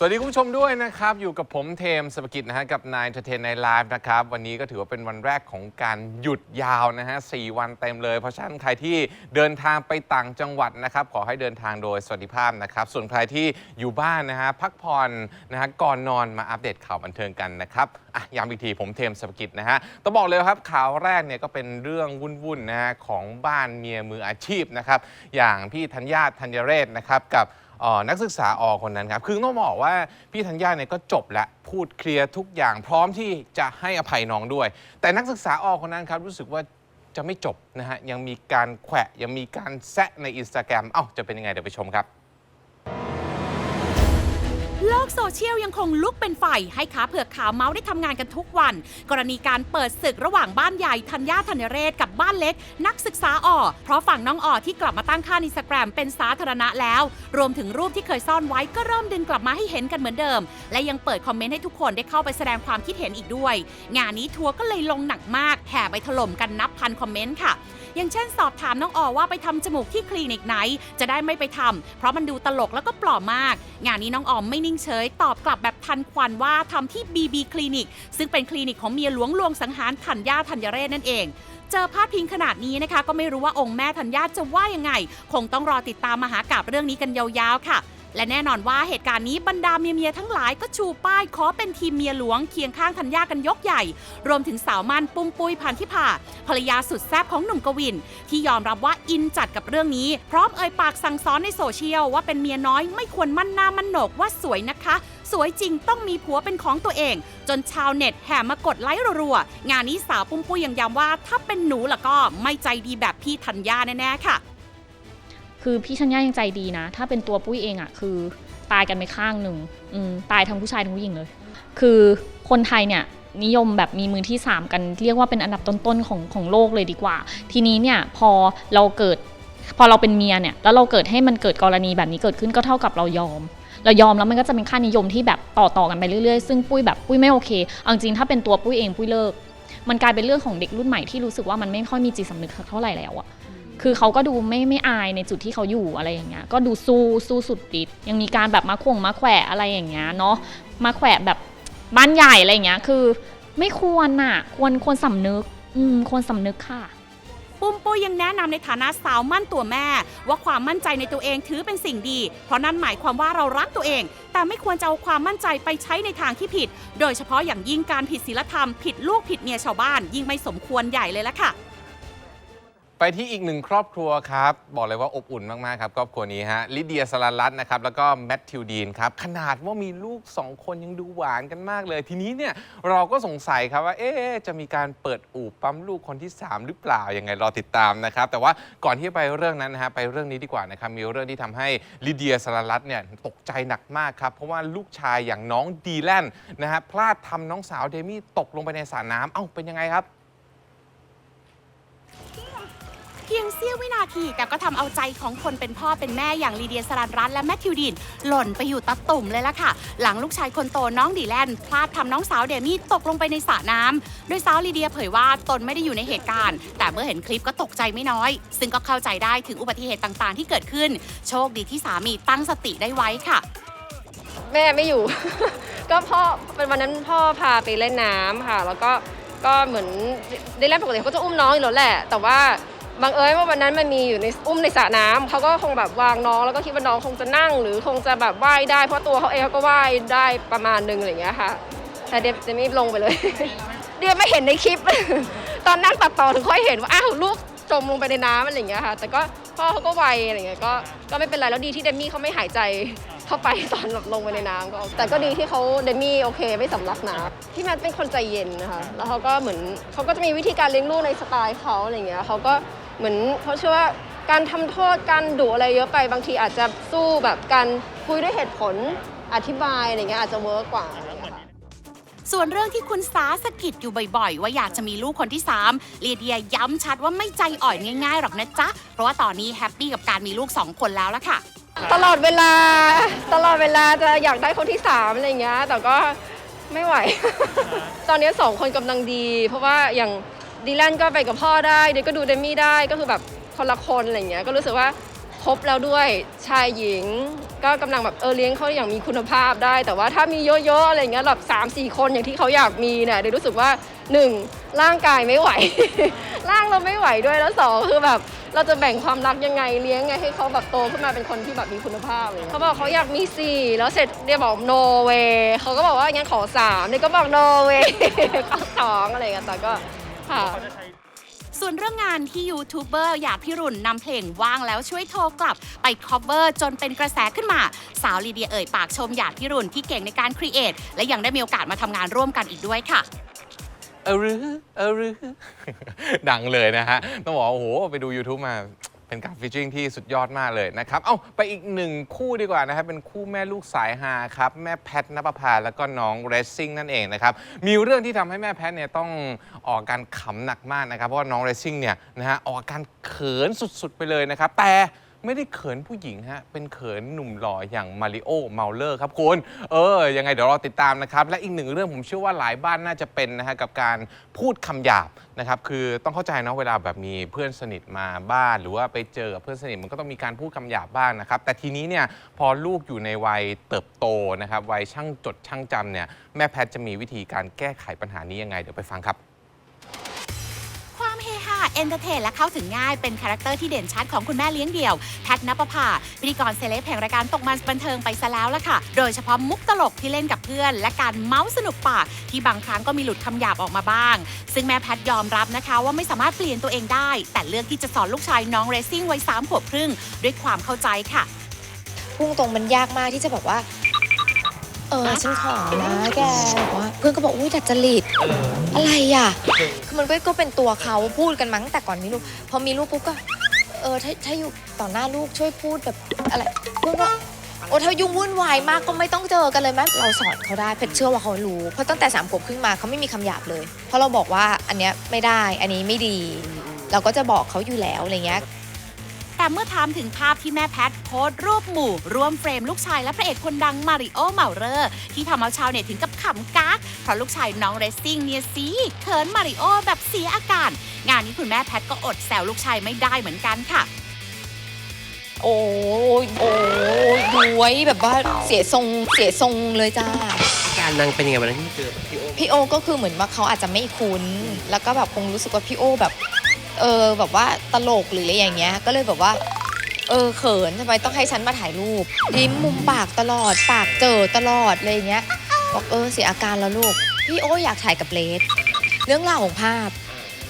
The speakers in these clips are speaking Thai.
สวัสดีคุณผู้ชมด้วยนะครับ อยู่กับผมเทมสปกิจนะฮะกับนายเทนในไลฟ์นะครับ วันนี้ก็ถือว่าเป็นวันแรกของการหยุดยาวนะฮะสวันเต็มเลย เพราะฉะนั้นใครที่เดินทางไปต่างจังหวัดนะครับ ขอให้เดินทางโดยสวัสดิภาพนะครับ ส่วนใครที่อยู่บ้านนะฮะพักผ่อนนะฮะก่อนนอนมาอัปเดตข่าวบันเทิงกันนะครับอะย้ำอีกทีผมเทมสปกิจนะฮะต้องบอกเลยครับข่าวแรกเนี่ยก็เป็นเรื่องวุ่นๆนะฮะของบ้านเมียมืออาชีพนะครับอย่างพี่ธัญญาธัญเรศนะครับกับ เอ่อนักศึกษาอคนนั้นครับ คือต้องบอกว่าพี่ธัญญาเนี่ยก็จบแล้วพูดเคลียร์ทุกอย่างพร้อมที่จะให้อภัยน้องด้วย แต่นักศึกษาอคนนั้นครับรู้สึกว่าจะไม่จบนะฮะยังมีการแขวะยังมีการแซะในอินสตาแกรมเอ้าจะเป็นยังไงเดี๋ยวไปชมครับ โลกโซเชียลยังคงลุกเป็นไฟ ให้ขาเผือกขาวเมาส์ได้ทำงานกันทุกวัน กรณีการเปิดศึกระหว่างบ้านใหญ่ธัญญาธัญเรศกับบ้านเล็ก นักศึกษาอ่อเพราะฝั่งน้องอ่อที่กลับมาตั้งค่าในสแกรมเป็นสาธารณะแล้ว รวมถึงรูปที่เคยซ่อนไว้ก็เริ่มดึงกลับมาให้เห็นกันเหมือนเดิม และยังเปิดคอมเมนต์ให้ทุกคนได้เข้าไปแสดงความคิดเห็นอีกด้วย งานนี้ทัวร์ก็เลยลงหนักมากแห่ไปถล่มกันนับพันคอมเมนต์ค่ะ อย่างเช่นสอบถามน้องออว่าไปทำจมูกที่คลินิกไหน จะได้ไม่ไปทำเพราะมันดูตลกแล้วก็ปลอมมาก งานนี้น้องออมไม่นิ่งเฉย ตอบกลับแบบทันควันว่าทำที่ BB คลินิก ซึ่งเป็นคลินิกของเมียหลวงลวงสังหารธัญญาธัญเรศนั่นเองเจอพาดพิงขนาดนี้นะคะ ก็ไม่รู้ว่าองค์แม่ธัญญาจะว่ายังไง คงต้องรอติดตามมหากาบเรื่องนี้กันยาวๆค่ะ และแน่นอนว่าเหตุการณ์นี้บรรดาเมียๆทั้งหลายก็ชูป้ายขอเป็นทีมเมียหลวงเคียงข้างธัญญากันยกใหญ่ รวมถึงสาวมั่นปุ้มปุ้ยพันธิพาภรรยาสุดแซ่บของหนุ่มกวิน ที่ยอมรับว่าอินจัดกับเรื่องนี้ พร้อมเอ่ยปากสั่งสอนในโซเชียลว่าเป็นเมียน้อยไม่ควรมั่นหน้ามั่นโหนกว่าสวยนะคะ สวยจริงต้องมีผัวเป็นของตัวเอง จนชาวเน็ตแห่มากดไลค์รัวๆงานนี้สาวปุ้มปุ้ยยังย้ำว่า ถ้าเป็นหนูล่ะก็ไม่ใจดีแบบพี่ธัญญาแน่ๆค่ะ คือพี่ชัญญายังใจดีนะ ถ้าเป็นตัวปุ้ยเองอะคือตายกันไปข้างหนึ่งตายทั้งผู้ชายทั้งผู้หญิงเลย คือคนไทยเนี่ยนิยมแบบมีมือที่ 3 กันเรียกว่าเป็นอันดับต้นๆของของโลกเลยดีกว่า ทีนี้เนี่ยพอเราเกิดพอเราเป็นเมียเนี่ยแล้วเราเกิดให้มันเกิดกรณีแบบนี้เกิดขึ้นก็เท่ากับเรายอม เรายอมแล้วมันก็จะเป็นค่านิยมที่แบบต่อๆกันไปเรื่อยๆ ซึ่งปุ้ยแบบปุ้ยไม่โอเคเอาจริงถ้าเป็นตัวปุ้ยเองปุ้ยเลิก มันกลายเป็นเรื่องของเด็กรุ่นใหม่ที่รู้สึกว่ามันไม่ค่อยมีจิตสำนึกสักเท่าไหร่แล้วอะ คือเขาก็ดูไม่ไม่อายในจุดที่เขาอยู่อะไรอย่างเงี้ย ก็ดูสู้สู้สุดฤทธิ์ยังมีการแบบมาข่งมาแขวะอะไรอย่างเงี้ยเนาะ มาแขวะแบบบ้านใหญ่อะไรอย่างเงี้ย คือไม่ควรน่ะ ควรควรสำนึก อืม ควรสำนึกค่ะปุ้มปุ้ยยังแนะนำในฐานะสาวมั่นตัวแม่ ว่าความมั่นใจในตัวเองถือเป็นสิ่งดี เพราะนั่นหมายความว่าเรารักตัวเอง แต่ไม่ควรจะเอาความมั่นใจไปใช้ในทางที่ผิด โดยเฉพาะอย่างยิ่งการผิดศีลธรรมผิดลูกผิดเมียชาวบ้าน ยิ่งไม่สมควรใหญ่เลยละค่ะ ไปที่อีกหนึ่งครอบครัวครับ บอกเลยว่าอบอุ่นมาก ๆ ครับ ครอบครัวนี้ฮะลิเดียสลันรัตนะครับ แล้วก็แมทธิวดีนครับ ขนาดว่ามีลูก 2 คนยังดูหวานกันมากเลย ทีนี้เนี่ยเราก็สงสัยครับว่า เอ๊จะมีการเปิดอู่ปั๊มลูกคนที่ 3 หรือเปล่า ยังไงรอติดตามนะครับ แต่ว่าก่อนที่ไปเรื่องนั้นนะฮะไปเรื่องนี้ดีกว่านะครับมีเรื่องที่ทำให้ลิเดียสลันรัตเนี่ยตกใจหนักมากครับเพราะว่าลูกชายอย่างน้องดีแลนนะฮะพลาดทำน้องสาวเดมี่ตกลงไปในสระน้ำเอ้าเป็นยังไงครับ เสี้ยววินาที แต่ก็ทำเอาใจของคนเป็นพ่อเป็นแม่อย่างลีเดียสรันรัตน์และแมทธิวดีนหล่นไปอยู่ตะตุ่มเลยล่ะค่ะ หลังลูกชายคนโตน้องดีแลนพลาดทำน้องสาวเดมี่ตกลงไปในสระน้ำโดยสาวลีเดียเผยว่าตนไม่ได้อยู่ในเหตุการณ์ แต่เมื่อเห็นคลิปก็ตกใจไม่น้อย ซึ่งก็เข้าใจได้ถึงอุบัติเหตุต่างๆ ที่เกิดขึ้น โชคดีที่สามีตั้งสติได้ไว้ค่ะ แม่ไม่อยู่ ก็พ่อเป็นวันนั้นพ่อพาไปเล่นน้ำค่ะ แล้วก็ก็เหมือนได้เล่นปกติเขาก็จะอุ้มน้องอยู่แล้วแหละ แต่ว่า บังเอิญว่าวันนั้นมันมีอยู่ในอุ้มในสระน้ำเขาก็คงแบบวางน้องแล้วก็คิดว่าน้องคงจะนั่ง หรือคงจะแบบว่ายได้เพราะตัวเขาเองเขาก็ว่ายได้ประมาณหนึงอะไรอย่างเงี้ยค่ะ แต่เดฟจะไม่ลงไปเลย เดียไม่เห็นในคลิป ตอนนั่งตัดต่อถึงค่อยเห็นว่าอ้าวลูกจมลงไปในน้ำอะไรอย่างเงี้ยค่ะ แต่ก็พ่อเขาก็ไวอะไรอย่างเงี้ยก็ก็ไม่เป็นไรแล้วดีที่เดมี่เขาไม่หายใจเข้าไปตอนลงไปในน้ำก็แต่ก็ดีที่เขาเดมี่โอเคไม่สำลักน้ำพี่แมทเป็นคนใจเย็นนะคะแล้วเขาก็เหมือนเขาก็จะมีวิธีการเลี้ยงลูกในสไตล์เขาอะไรเงี้ยเขาก็ เหมือนเขาเชื่อว่าการทำโทษการดุอะไรเยอะไปบางทีอาจจะสู้แบบการคุยด้วยเหตุผลอธิบายอะไรเงี้ยอาจจะเวิร์กกว่าอะไรอย่างเงี้ยค่ะส่วนเรื่องที่คุณสาสะกิดอยู่บ่อยๆ ว่าอยากจะมีลูกคนที่3ลีเดียย้ำชัดว่าไม่ใจอ่อยง่ายๆหรอกนะจ๊ะ เพราะว่าตอนนี้แฮปปี้กับการมีลูก 2 คนแล้วละค่ะ ตลอดเวลา ตลอดเวลาจะอยากได้คนที่สามอะไรอย่างเงี้ยแต่ก็ไม่ไหว ตอนนี้สองคนกำลังดี เพราะว่าอย่าง ดีแลนก็ไปกับพ่อได้เด็กก็ดูเดมี่ได้ก็คือแบบคนละคนอะไรเงี้ยก็รู้สึกว่าครบแล้วด้วยชายหญิง ก็กำลังแบบเออเลี้ยงเขาอย่างมีคุณภาพได้ แต่ว่าถ้ามีเยอะๆอะไรเงี้ยแบบสามสี่คนอย่างที่เขาอยากมีเนี่ยเดี๋ยรู้สึกว่าหนึ่งร่างกายไม่ไหว ร่างเราไม่ไหวด้วยแล้วสองคือแบบเราจะแบ่งความรักยังไงเลี้ยงไงให้เขาแบบโตขึ้นมาเป็นคนที่แบบมีคุณภาพเลยเขาบอกเขาอยากมีสี่แล้วเสร็จเดียบอกโนเวเขาก็บอกว่างั้นขอสามเดียก็บอกโนเวขอสองอะไรเงี้ยแต่ก็ ค่ะ ส่วนเรื่องงานที่ยูทูบเบอร์อยากพิรุณนำเพลงว่างแล้วช่วยโทรกลับไปคอ v เ r จนเป็นกระแสขึ้นมา สาวลีเดียเอ่ยปากชมหยาดพิรุณที่เก่งในการครีเอทและยังได้มีโอกาสมาทำงานร่วมกันอีกด้วยค่ะ เออหรือเออหรือ ดังเลยนะฮะ ต้องบอกว่าโอ้โห ไปดู YouTube มา เป็นการฟิชชิ่งที่สุดยอดมากเลยนะครับ เอาไปอีกหนึ่งคู่ดีกว่านะครับ เป็นคู่แม่ลูกสายฮาครับ แม่แพทนภพาแล้วก็น้องเรซซิ่งนั่นเองนะครับ มีเรื่องที่ทำให้แม่แพทเนี่ยต้องออกการขำหนักมากนะครับ เพราะว่าน้องเรซซิ่งเนี่ยนะฮะออกการเขินสุดๆไปเลยนะครับ แต่ ไม่ได้เขินผู้หญิงฮะ เป็นเขินหนุ่มหล่ออย่างมาริโอเมาเลอร์ครับคุณ เออ ยังไงเดี๋ยวรอติดตามนะครับ และอีกหนึ่งเรื่องผมเชื่อว่าหลายบ้านน่าจะเป็นนะฮะกับการพูดคำหยาบนะครับ คือต้องเข้าใจนะเวลาแบบมีเพื่อนสนิทมาบ้าน หรือว่าไปเจอกับเพื่อนสนิทมันก็ต้องมีการพูดคำหยาบบ้างนะครับ แต่ทีนี้เนี่ยพอลูกอยู่ในวัยเติบโตนะครับ วัยช่างจดช่างจำเนี่ย แม่แพทย์จะมีวิธีการแก้ไขปัญหานี้ยังไง เดี๋ยวไปฟังครับ เอนเตอร์เทนและเข้าถึงง่ายเป็นคาแรคเตอร์ที่เด่นชัดของคุณแม่เลี้ยงเดี่ยวแพทนปภาพิธีกรเซเลบแห่งรายการตกมันบันเทิงไปซะแล้วล่ะค่ะ โดยเฉพาะมุกตลกที่เล่นกับเพื่อน และการเมาส์สนุกปากที่บางครั้งก็มีหลุดคำหยาบออกมาบ้าง ซึ่งแม่แพทยอมรับนะคะ ว่าไม่สามารถเปลี่ยนตัวเองได้ แต่เลือกที่จะสอนลูกชายน้องเรซซิ่งวัยสามขวบครึ่งด้วยความเข้าใจค่ะ พุ่งตรงมันยากมากที่จะแบบว่า เออฉันขอนะแกแบบว่าเพื่อนก็บอกอุ้ยดัดจริตอะไรอะคือมันก็ก็เป็นตัวเขาพูดกันมาตั้งแต่ก่อนมีลูกพอมีลูกปุ๊บก็ เออถ้าถ้าอยู่ต่อหน้าลูกช่วยพูดแบบอะไรเพื่อนก็โอ้ถ้ายุ่งวุ่นวายมากก็ไม่ต้องเจอกันเลยไหมเราสอนเขาได้เพชรเชื่อว่าเขารู้เพราะตั้งแต่สามขวบขึ้นมาเขาไม่มีคำหยาบเลย เพราะเราบอกว่าอันเนี้ยไม่ได้อันนี้ไม่ดี เราก็จะบอกเขาอยู่แล้วอะไรเงี้ยแต่ เมื่อถามถึงภาพที่แม่แพทโพสต์รูปหมู่ร่วมเฟรมลูกชายและพระเอกคนดังมาริโอเมาเลอร์ ที่ทำเอาชาวเน็ตถึงกับขำกากเพราะลูกชายน้องเรซซิ่งเนี่ยสิเขินมาริโอแบบเสียอาการ งานนี้คุณแม่แพทก็อดแซวลูกชายไม่ได้เหมือนกันค่ะโอ้ยโอ้ยบวยแบบว่าเสียทรงเสียทรงเลยจ้าอาการนางเป็นยังไงวันนั้นที่เจอพี่โอพี่โอก็คือเหมือนว่าเขาอาจจะไม่คุ้น แล้วก็แบบคงรู้สึกว่าพี่โอแบบ เออแบบว่าตลกหรืออะไรอย่างเงี้ย ก็เลยแบบว่า เออเขินทำไมต้องให้ฉันมาถ่ายรูปยิ้มมุมปากตลอด ปากเจอตลอดอะไรอย่างเงี้ยบอกเออเสียอาการแล้วลูกพี่โออยากถ่ายกับเลสเรื่องราวของภาพ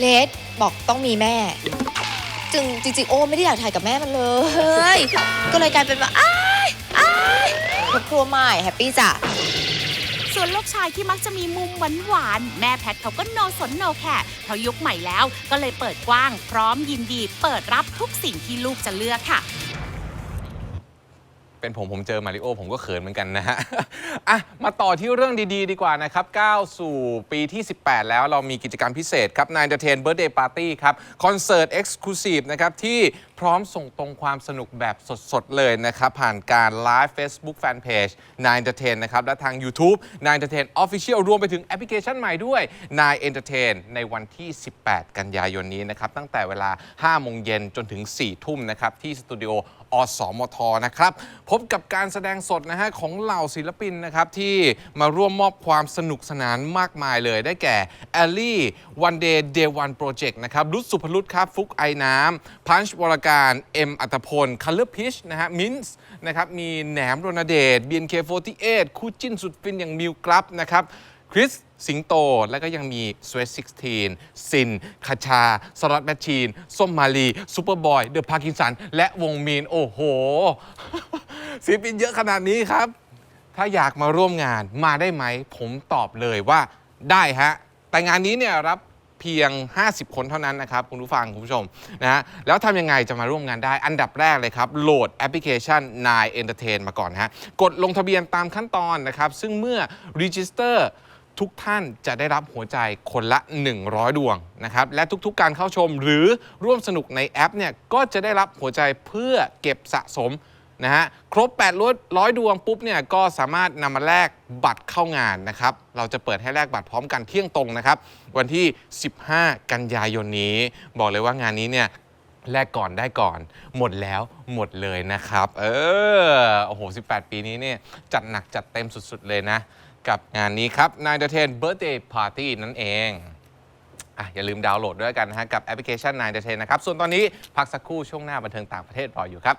เลสบอกต้องมีแม่ จึงจริงๆโอไม่ได้อยากถ่ายกับแม่มันเลย ก็เลยกลายเป็นว่าอ้ายอ้ายครอบครัวใหม่แฮปปี้จ้ะ ส่วนลูกชายที่มักจะมีมุมหวานๆแม่แพทเขาก็โนสนโนแค่เพราะยุคใหม่แล้วก็เลยเปิดกว้างพร้อมยินดีเปิดรับทุกสิ่งที่ลูกจะเลือกค่ะ เป็นผมผมเจอมาริโอผมก็เขินเหมือนกันนะฮะอะมาต่อที่เรื่องดีๆ ดีกว่านะครับก้าวสู่ปีที่ 18 แล้วเรามีกิจกรรมพิเศษครับนายเดเทนเบิร์ดเดย์ปาร์ตี้ครับคอนเสิร์ตเอ็กซ์คลูซีฟนะครับที่พร้อมส่งตรงความสนุกแบบสดๆ เลยนะครับ ผ่านการไลฟ์ Facebook Fanpage 9 Entertain นะครับ และทาง YouTube 9 Entertain Official รวมไปถึงแอปพลิเคชันใหม่ด้วย 9 Entertain ในวันที่ 18 กันยายนนี้นะครับ ตั้งแต่เวลา 5 โมงเย็นจนถึง 4 ทุ่มนะครับ ที่สตูดิโอ อสมทนะครับ พบกับการแสดงสดนะฮะของเหล่าศิลปินนะครับที่มาร่วมมอบความสนุกสนานมากมายเลยได้แก่แอลลี่วันเดย์เดวันโปรเจกต์นะครับรุดสุภลุตครับ ฟุกไอน้ำพันช์วรการ เอ็มอัตพลคัลเลอร์พิชนะฮะมินส์นะครับมีแหนมโรนาเดช BNK48 คู่จิ้นสุดฟินอย่างมิวกรับนะครับ คริสสิงโต และก็ยังมี s w e a t 16ซินคาชา สล็อตแมชชีน ส้มมาลีซูเปอร์บอย เดอะพาร์กินสัน และวงมีน โอ้โหศิลปินเยอะขนาดนี้ครับ ถ้าอยากมาร่วมงานมาได้ไหม ผมตอบเลยว่าได้ฮะ แต่งานนี้เนี่ยรับเพียง 50 คนเท่านั้นนะครับ คุณผู้ฟัง คุณผู้ชมนะฮะแล้วทำยังไงจะมาร่วมงานได้อันดับแรกเลยครับ โหลดแอปพลิเคชัน9 Entertain มาก่อนฮะ กดลงทะเบียนตามขั้นตอนนะครับ ซึ่งเมื่อ Register ทุกท่านจะได้รับหัวใจคนละ 100 ดวงนะครับและทุกๆ การเข้าชมหรือร่วมสนุกในแอปเนี่ยก็จะได้รับหัวใจเพื่อเก็บสะสมนะฮะครบ8ร้อยดวงปุ๊บเนี่ยก็สามารถนำมาแลกบัตรเข้างานนะครับ เราจะเปิดให้แลกบัตรพร้อมกันเที่ยงตรงนะครับ วันที่ 15 กันยายนนี้ บอกเลยว่างานนี้เนี่ยแลกก่อนได้ก่อน หมดแล้วหมดเลยนะครับ เออ โอ้โห 18 ปีนี้เนี่ยจัดหนักจัดเต็มสุด ๆ เลยนะ กับงานนี้ครับ Nine to Ten Birthday Party นั่นเองอะอย่าลืมดาวน์โหลดด้วยกันนะฮะกับแอปพลิเคชัน Nine to Ten นะครับ ส่วนตอนนี้พักสักครู่ช่วงหน้าบันเทิงต่างประเทศรออยู่ครับ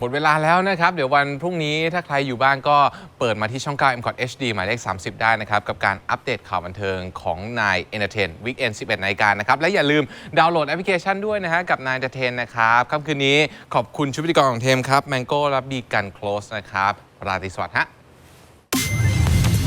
หมดเวลาแล้วนะครับ เดี๋ยววันพรุ่งนี้ถ้าใครอยู่บ้านก็เปิดมาที่ช่อง 9 m c o t HD หมายเลข 30 ได้นะครับ กับการอัปเดตข่าวบันเทิงของ Nine Entertain Weekend 11นาฬิกานะครับ และอย่าลืมดาวน์โหลดแอปพลิเคชันด้วยนะฮะกับ Nine Entertain นะครับค่ำคืนนี้ขอบคุณชุดพิธีกรของเทมครับ Mango และบีกัน Close นะครับราตรีสวัสดิ์ฮะ